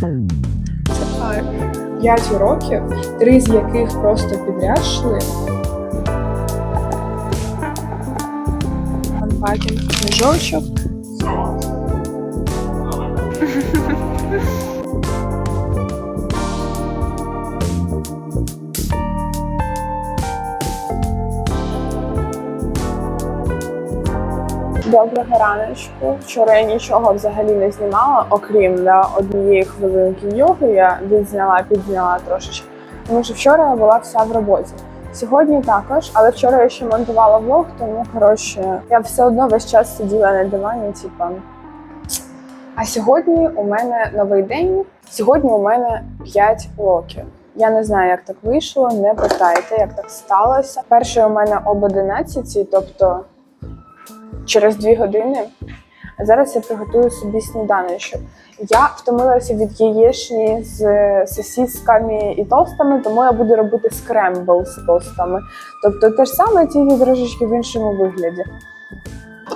Це. П'ять уроків, три з яких просто підряд шли. Анпакінг книжочок. Доброго раночку. Вчора я нічого взагалі не знімала, окрім да, однієї хвилинки йоги. Я відзняла, підзняла трошечки. Тому що вчора я була вся в роботі. Сьогодні також, але вчора я ще монтувала влог, тому коротше я все одно весь час сиділа на дивані, типа. А сьогодні у мене новий день. Сьогодні у мене 5 уроків. Я не знаю, як так вийшло, не питайте, як так сталося. Перший у мене об 11, тобто через 2 години. А зараз я приготую собі сніданочок. Я втомилася від яєчні з сосісками і тостами, тому я буду робити скрембл з тостами. Тобто те ж саме, тільки трошечки в іншому вигляді.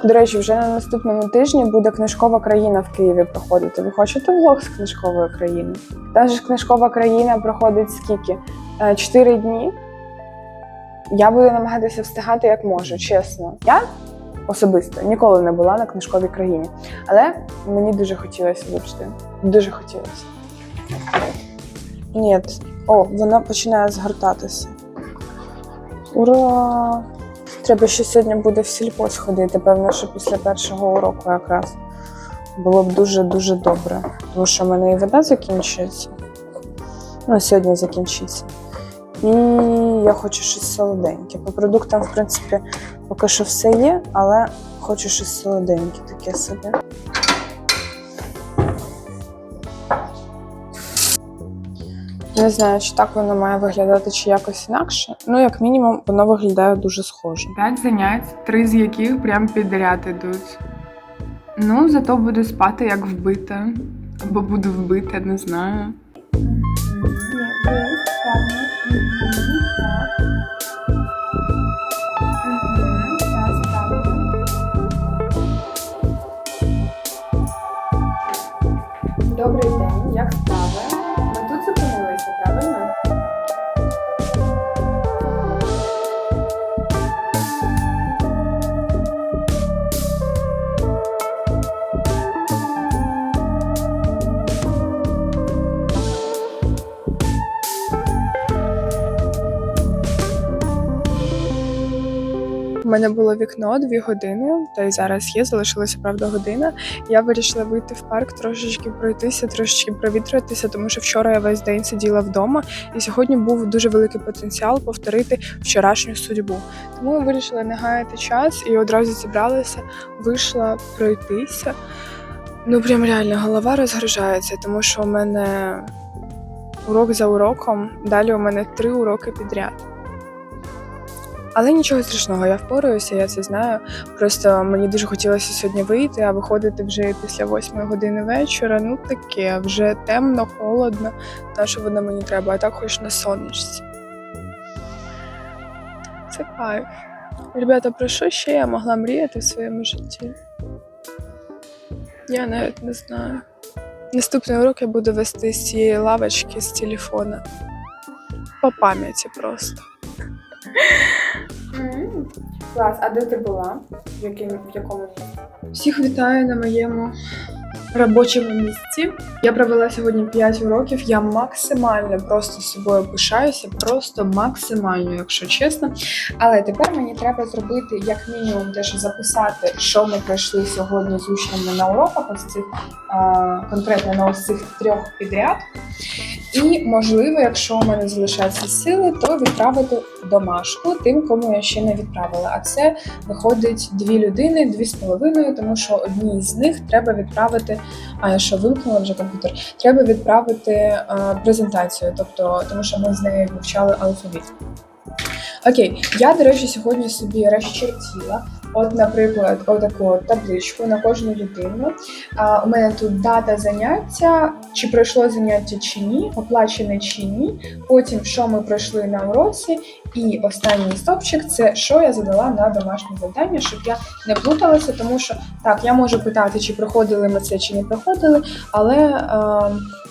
До речі, вже на наступному тижні буде книжкова країна в Києві проходити. Ви хочете влог з книжкової країни? Та ж книжкова країна проходить скільки? Е, Чотири дні. Я буду намагатися встигати як можу, чесно. Я особисто ніколи не була на книжковій країні, але мені дуже хотілося завжди. Дуже хотілося. Ні, о, вона починає згортатися. Ура! Треба ще сьогодні буде в сільпо сходити, певно, що після першого уроку якраз. Було б дуже-дуже добре. Тому що в мене і вода закінчується. Ну, сьогодні закінчиться. І я хочу щось солоденьке. По продуктам, в принципі, поки що все є, але хочу щось солоденьке таке собі. Не знаю, чи так воно має виглядати, чи якось інакше. Ну, як мінімум, воно виглядає дуже схоже. П'ять занять, три з яких прям підряд ідуть. Ну, зато буду спати як вбита. Або буду вбита, не знаю. Мене було вікно дві години, та й зараз є, залишилася правда година. Я вирішила вийти в парк, трошечки пройтися, трошечки провітритися, тому що вчора я весь день сиділа вдома, і сьогодні був дуже великий потенціал повторити вчорашню судьбу. Тому вирішила не гаяти час і одразу зібралася, вийшла пройтися. Ну прям реально голова розгружається, тому що у мене урок за уроком. Далі у мене три уроки підряд. Але нічого страшного, я впораюся, я це знаю. Просто мені дуже хотілося сьогодні вийти, а виходити вже після восьмої години вечора. Ну таке, вже темно, холодно. На що воно мені треба, а так хоч на сонечці. Це кайф. Ребята, про що ще я могла мріяти в своєму житті? Я навіть не знаю. Наступний урок я буду вести з цієї лавочки з телефона. По пам'яті просто. Клас, а де ти була? В, якому? Всіх вітаю на моєму робочому місці. Я провела сьогодні 5 уроків. Я максимально просто собою пишаюся, просто максимально, якщо чесно. Але тепер мені треба зробити як мінімум теж записати, що ми пройшли сьогодні з учнями на уроках, ось цих а, конкретно на ось цих трьох підряд. І, можливо, якщо у мене залишаються сили, то відправити домашку тим, кому я ще не відправила. А це виходить дві людини, дві з половиною, тому що одній з них треба відправити. А я що вимкнула вже комп'ютер? Треба відправити е, презентацію, тобто тому що ми з нею вивчали алфавіт. Окей, я, до речі, сьогодні собі розчертіла. От, наприклад, отаку от табличку на кожну людину. А, у мене тут дата заняття, чи пройшло заняття чи ні, оплачене чи ні. Потім, що ми пройшли на уроці, і останній стопчик це що я задала на домашнє завдання, щоб я не плуталася, тому що так, я можу питати, чи проходили ми це, чи не проходили, але. Е,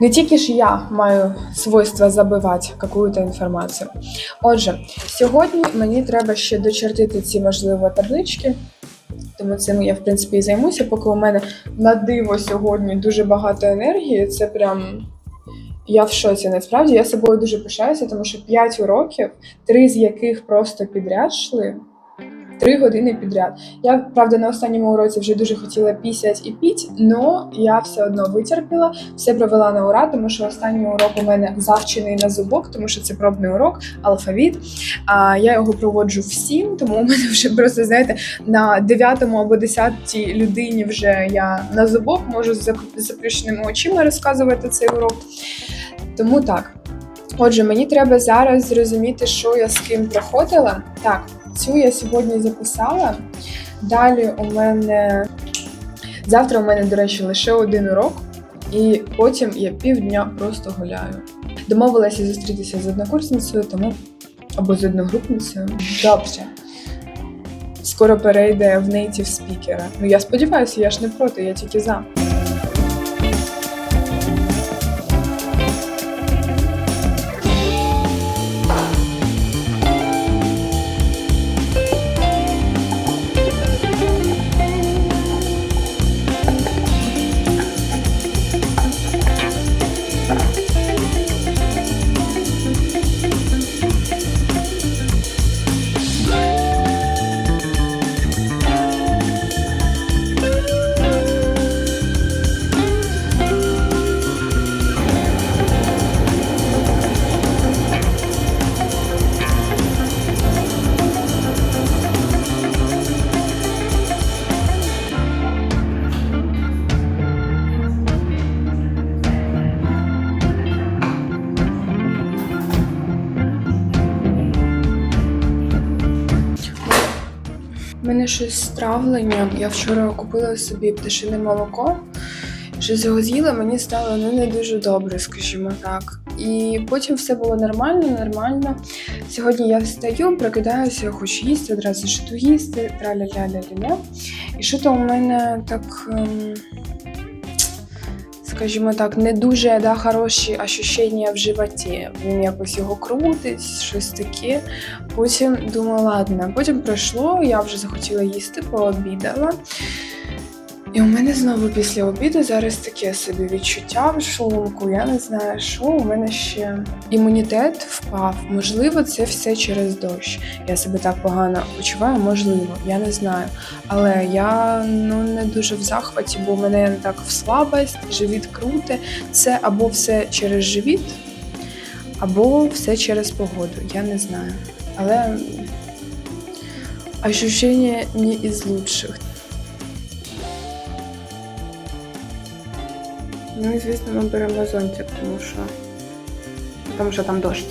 Не тільки ж я маю свойство забивати якусь інформацію. Отже, сьогодні мені треба ще дочертити ці можливо таблички. Тому цим я в принципі і займуся, поки у мене на диво сьогодні дуже багато енергії. Це прям я в шоці. Насправді я собою дуже пишаюся, тому що 5 уроків, три з яких просто підряд йшли. Три години підряд. Я правда на останньому уроці вже дуже хотіла пісять і піть, але я все одно витерпіла, все провела на ура, тому що останній урок у мене завчений на зубок, тому що це пробний урок, алфавіт. А я його проводжу всім, тому у мене вже просто знаєте на дев'ятому або десятій людині вже я на зубок можу з заплющеними очима розказувати цей урок. Тому так. Отже, мені треба зараз зрозуміти, що я з ким проходила. Так, цю я сьогодні записала. Далі у мене завтра у мене, до речі, лише один урок, і потім я півдня просто гуляю. Домовилася зустрітися з однокурсницею, тому або з одногрупницею. Добре. Скоро перейде в нейтів спікера. Ну я сподіваюся, я ж не проти, я тільки за. Щось з травленням. Я вчора купила собі пташине молоко. Щось його з'їла, мені стало ну, не дуже добре, скажімо так. І потім все було нормально, нормально. Сьогодні я встаю, прокидаюся, хочу їсти, одразу ж їсти, траля-ля-ля-ля-ля. І що то у мене так, ем, скажімо так, не дуже да, хороші ощущення в животі. Він якось його крутить, щось таке. Потім думаю, ладно, потім пройшло, я вже захотіла їсти, пообідала. І у мене знову після обіду зараз таке собі відчуття в шлунку. Я не знаю, що у мене ще імунітет впав. Можливо, це все через дощ. Я себе так погано почуваю, можливо, я не знаю. Але я ну не дуже в захваті, бо мене так в слабость, живіт круте. Це або все через живіт, або все через погоду. Я не знаю. Але ощущение не із лучших. Ну і звісно, ми беремо зонтик, тому що, тому що там дощ.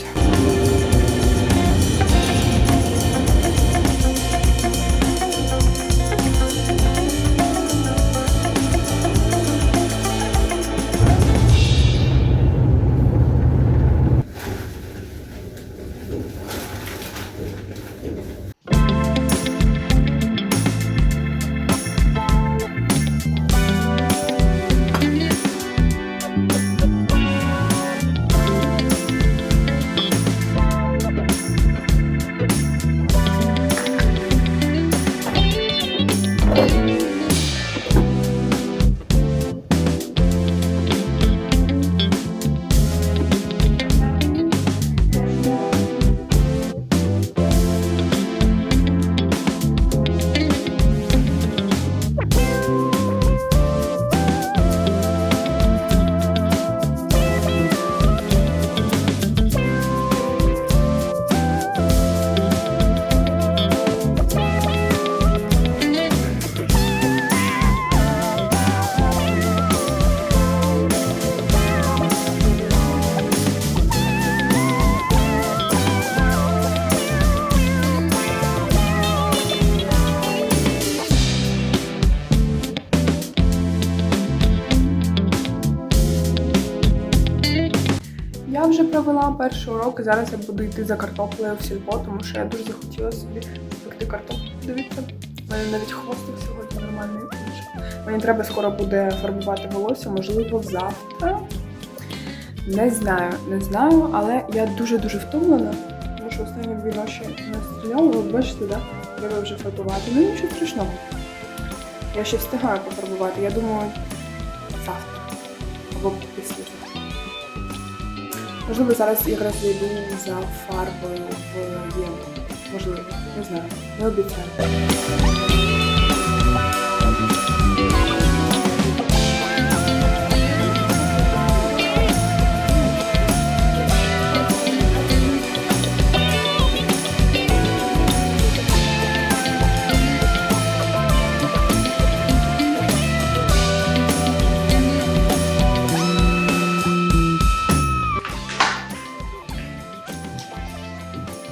Провела перший урок і зараз я буду йти за картоплею в сільпо, тому що я дуже захотіла собі спекти картоплю. Дивіться, в мене навіть хвостик сьогодні нормальний. Мені треба скоро буде фарбувати волосся, можливо, завтра. Не знаю, не знаю, але я дуже-дуже втомлена, тому що останні дві ночі не стріляли, от бачите, да? треба вже фарбувати. Ну нічого страшного. Я ще встигаю пофарбувати. Я думаю, завтра або післязавтра. Можливо, зараз якраз йду за фарбою в Євро. Можливо, не знаю, не обіцяю.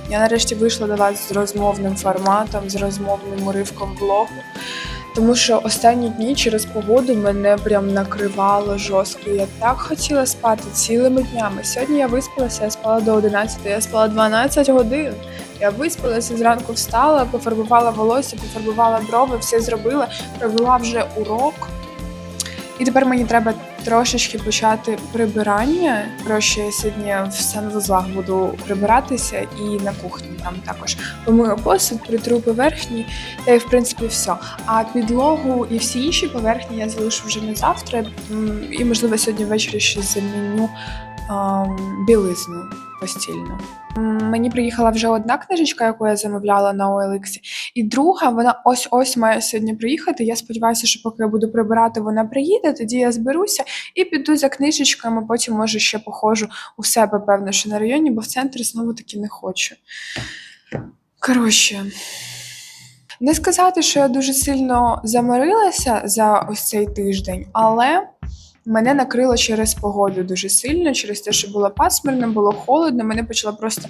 Я нарешті вийшла до вас з розмовним форматом, з розмовним уривком блогу. Тому що останні дні через погоду мене прям накривало жорстко. Я так хотіла спати цілими днями. Сьогодні я виспалася, я спала до 11, я спала 12 годин. Я виспалася, зранку встала, пофарбувала волосся, пофарбувала брови, все зробила, провела вже урок. І тепер мені треба трошечки почати прибирання. Проще я сьогодні в санвузлах буду прибиратися і на кухні там також помию посуд, притру поверхні, та й в принципі все. А підлогу і всі інші поверхні я залишу вже на завтра. І можливо сьогодні ввечері ще заміню білизну постільну. Мені приїхала вже одна книжечка, яку я замовляла на OLX, і друга, вона ось ось має сьогодні приїхати. Я сподіваюся, що поки я буду прибирати, вона приїде. Тоді я зберуся і піду за книжечками. Потім може ще походжу у себе, певно, що на районі, бо в центрі знову таки не хочу. Коротше. Не сказати, що я дуже сильно заморилася за ось цей тиждень, але мене накрило через погоду дуже сильно, через те, що було пасмурно, було холодно. Мене почало просто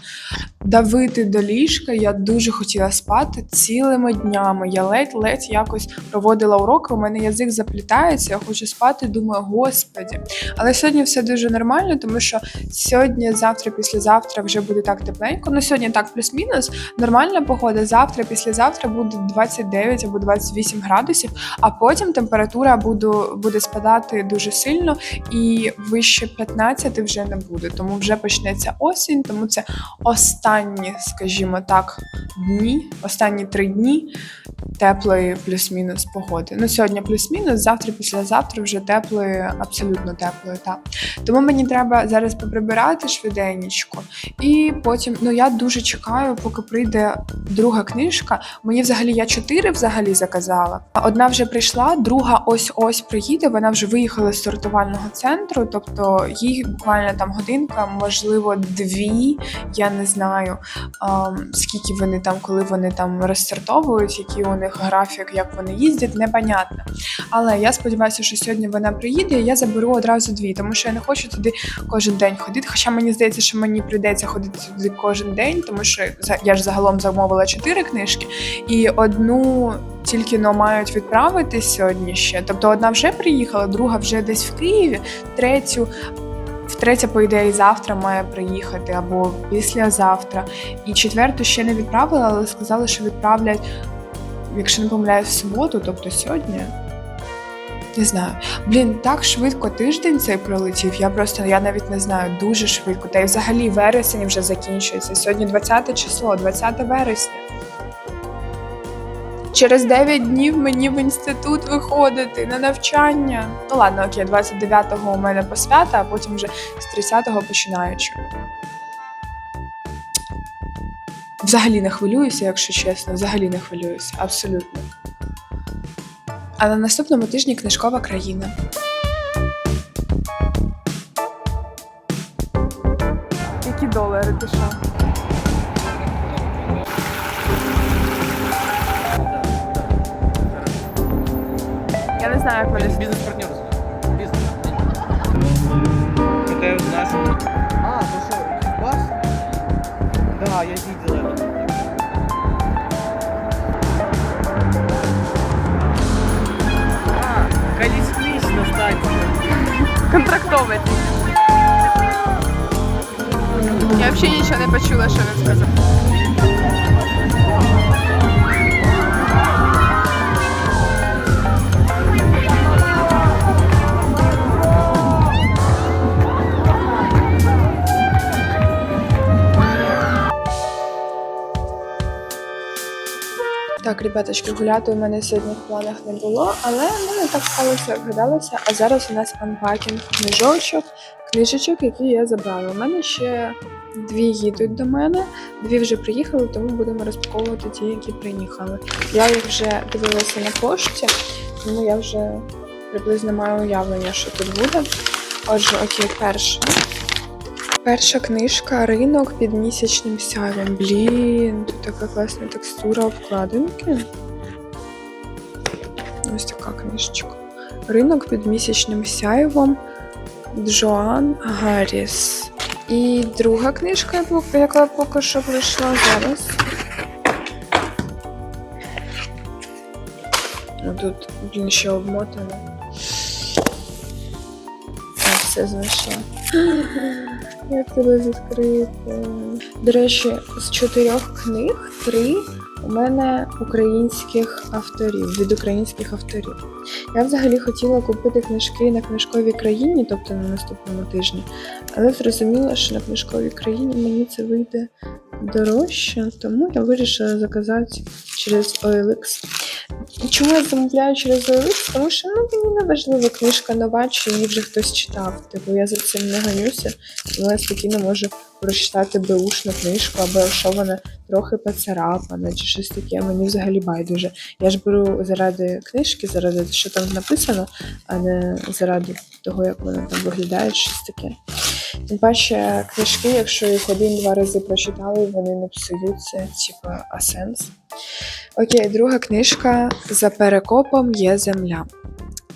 давити до ліжка. Я дуже хотіла спати цілими днями. Я ледь-ледь якось проводила уроки. У мене язик заплітається, я хочу спати. Думаю, господі. Але сьогодні все дуже нормально, тому що сьогодні, завтра, післязавтра вже буде так тепленько. Ну сьогодні так плюс-мінус. Нормальна погода. Завтра, післязавтра буде 29 або 28 градусів, а потім температура буду, буде спадати дуже сильно і вище 15 вже не буде. Тому вже почнеться осінь, тому це останні, скажімо так, дні, останні три дні теплої плюс-мінус погоди. Ну сьогодні плюс-мінус, завтра, післязавтра вже теплої, абсолютно теплої. Та. Тому мені треба зараз поприбирати швиденечко. І потім, ну я дуже чекаю, поки прийде друга книжка. Мені взагалі я чотири взагалі заказала. Одна вже прийшла, друга ось ось приїде. Вона вже виїхала з сортувального центру, тобто їй буквально там годинка, можливо, дві. Я не знаю скільки вони там, коли вони там розсортовують, який у них графік, як вони їздять, непонятно. Але я сподіваюся, що сьогодні вона приїде, і я заберу одразу дві, тому що я не хочу туди кожен день ходити. Хоча мені здається, що мені прийдеться ходити туди кожен день, тому що я ж загалом замовила чотири книжки, і одну тільки но мають відправити сьогодні ще. Тобто одна вже приїхала, друга вже десь в Києві, третю. Втретя, по ідеї, завтра має приїхати або післязавтра. І четверту ще не відправили, але сказали, що відправлять, якщо не помиляюсь, в суботу, тобто сьогодні. Не знаю. Блін, так швидко тиждень цей пролетів. Я просто я навіть не знаю, дуже швидко. Та й взагалі вересень вже закінчується. Сьогодні 20 число, 20 вересня. Через 9 днів мені в інститут виходити на навчання. Ну ладно, окей, 29-го у мене посвята, а потім вже з 30-го починаючи. Взагалі не хвилююся, якщо чесно, взагалі не хвилююся, абсолютно. А на наступному тижні книжкова країна. Які долари ти? Я не знаю, як вони. Бизнес-партнер. Бизнес. Это наш... А, ну что, бас? Да, я видел это. А, колеснично станция. Контрактовий. Я взагалі нічого не почула, що він сказав. Так, ребяточки, гуляти у мене сьогодні в планах не було, але ну, не так сталося, як гадалося. А зараз у нас анпакінг книжочок, книжечок, які я забрала. У мене ще дві їдуть до мене, дві вже приїхали, тому будемо розпаковувати ті, які приїхали. Я їх вже дивилася на пошті, тому я вже приблизно маю уявлення, що тут буде. Отже, окей, перше. Перша книжка Ринок під місячним сяйвом. Блін, тут така класна текстура обкладинки. Ось така книжечка. Ринок під місячним сяйвом Джоан Гарріс. І друга книжка, яка поки що прийшла зараз. Ну, Тут, блін, ще обмотано. Так, все знайшла. Як тебе відкрити? До речі, з чотирьох книг три у мене українських авторів, від українських авторів. Я взагалі хотіла купити книжки на книжковій країні, тобто на наступному тижні, але зрозуміла, що на книжковій країні мені це вийде дорожче, тому я вирішила заказати через OLX. Чому я замовляю через OLX? Тому що ну, мені не важливо, книжка нова, чи її вже хтось читав. Типу я за цим не ганюся, тому я спокійно можу прочитати беушну книжку, або якщо вона трохи поцарапана, чи щось таке, мені взагалі байдуже. Я ж беру заради книжки, заради що там написано, а не заради того, як вона там виглядає, щось таке. Тим паче книжки, якщо їх один-два рази прочитали, вони не псуються, типу, а сенс. Окей, друга книжка За перекопом є земля.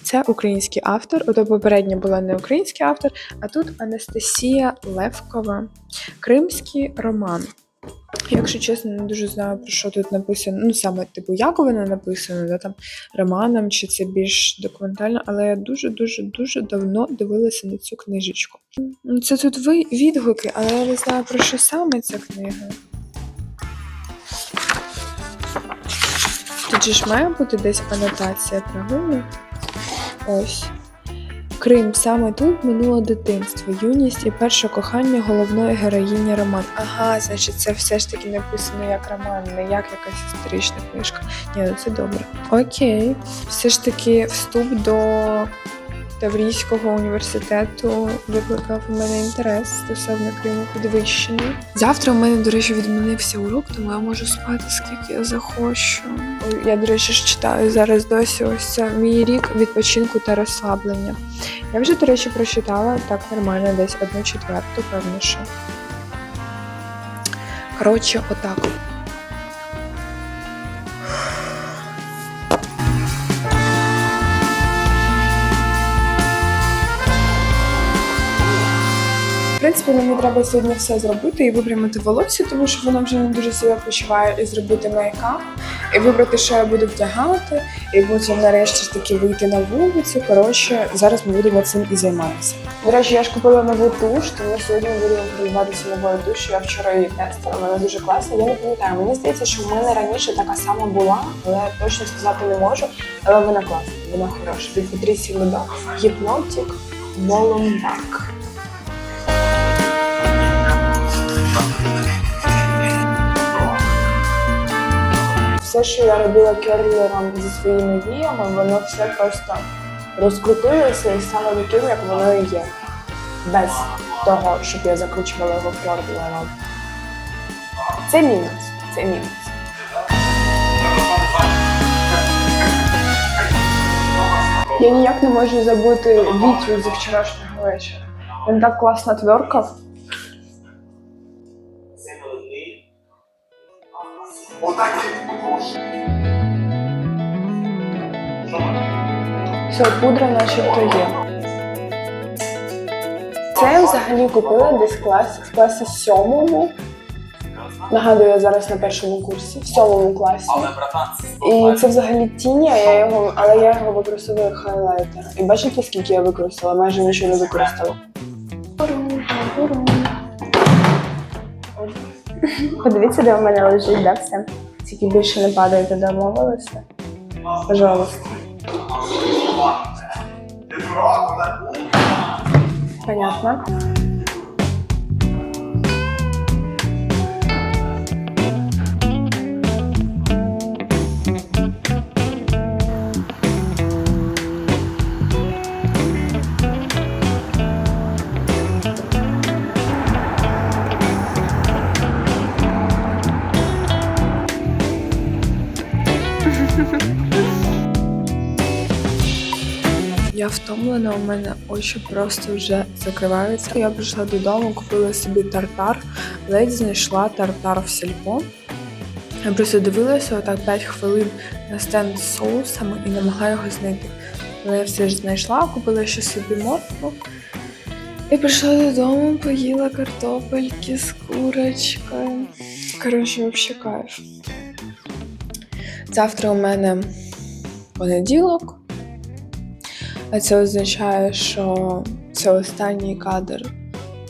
Це український автор. Ото попередня була не український автор, а тут Анастасія Левкова. Кримський роман. Якщо чесно, не дуже знаю, про що тут написано. Ну, саме, типу, як воно написано, да, там романом, чи це більш документально, але я дуже-дуже дуже давно дивилася на цю книжечку. Ну, Це тут відгуки, але я не знаю, про що саме ця книга. Тут же ж має бути десь анотація, правильно? Ось. Крим саме тут минуло дитинство, юність і перше кохання головної героїні роман. Ага, значить, це все ж таки написано як роман, не як якась історична книжка. Ні, ну це добре. Окей. Все ж таки вступ до Таврійського університету викликав у мене інтерес стосовно Криму підвищений. Завтра у мене, до речі, відмінився урок, тому я можу спати скільки я захочу. Я, до речі, ж читаю зараз досі. Ось це мій рік відпочинку та розслаблення. Я вже, до речі, прочитала так нормально, десь одну четверту, певно, що. Коротше, отак. Принципі, мені треба сьогодні все зробити і випрямити волосся, тому що воно вже не дуже себе почуває, і зробити мейкап, і вибрати, що я буду вдягати, і потім нарешті ж таки вийти на вулицю. Коротше, зараз ми будемо цим і займатися. До речі, я ж купила нову туш, тому сьогодні будемо користуватися новою тушю. Я вчора її тестила, вона дуже класна. Я не пам'ятаю. Мені здається, що в мене раніше така сама була, але точно сказати не можу. Але вона класна, вона хороша. Від Патрісі Ледо, гіпнотик, Волондак. Все, що я робила керлером зі своїми віями, воно все просто розкрутилося і стало таким, як воно і є. Без того, щоб я закручувала його керлером. Це мінус. Це мінус. Я ніяк не можу забути Вітю зі вчорашнього вечора. Він так класно тверкав. Все, пудра начебто є. Це я взагалі купила десь в класі, в класі сьомому. Нагадую, я зараз на першому курсі, в сьомому класі. І це взагалі тіні, а я його, але я його використовую хайлайтер. І бачите, скільки я використала? Майже нічого не використала. Подивіться, де в мене лежить, да, все. Тільки більше не падайте, домовилися. Пожалуйста. Понятно. Mm-hmm. Я втомлена, у мене очі просто вже закриваються. Я прийшла додому, купила собі тартар, ледь знайшла тартар в сільпо. Я просто дивилася отак 5 хвилин на стенд з соусами і не могла його знайти. Але я все ж знайшла, купила ще собі моркву. І прийшла додому, поїла картопельки з курочкою. Коротше, взагалі кайф. Завтра у мене понеділок. А це означає, що це останній кадр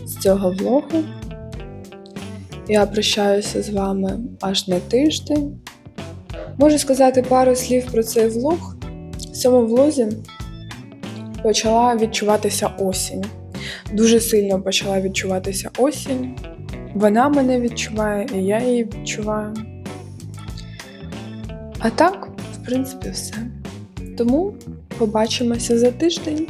з цього влогу. Я прощаюся з вами аж на тиждень. Можу сказати пару слів про цей влог. В цьому влозі почала відчуватися осінь. Дуже сильно почала відчуватися осінь. Вона мене відчуває, і я її відчуваю. А так, в принципі, все. Тому побачимося за тиждень.